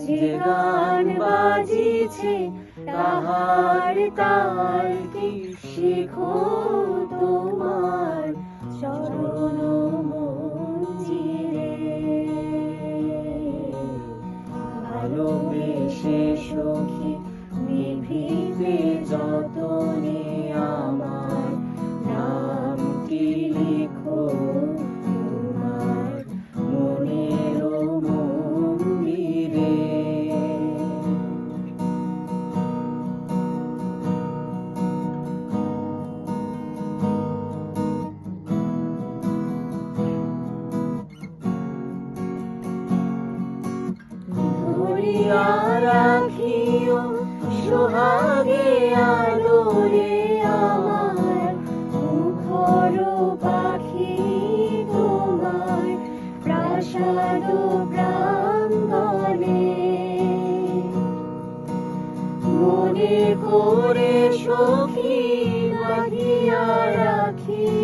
যে গান বাজিছে তাহার তাল কি শিখো? ধরিয়া রাখিও, সোহাগে আলোরে আমার মুখর পাখি তোমার প্রাসাদ প্রাঙ্গণে। মনে করে সখী বাঁধিয়া রাখিও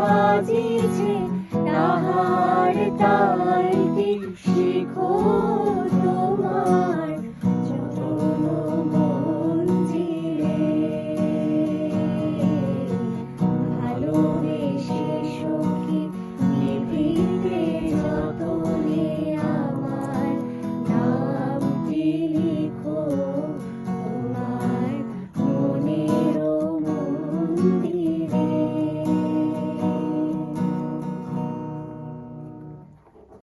বাজিছে তাহার তালটি শিখো। Thank you.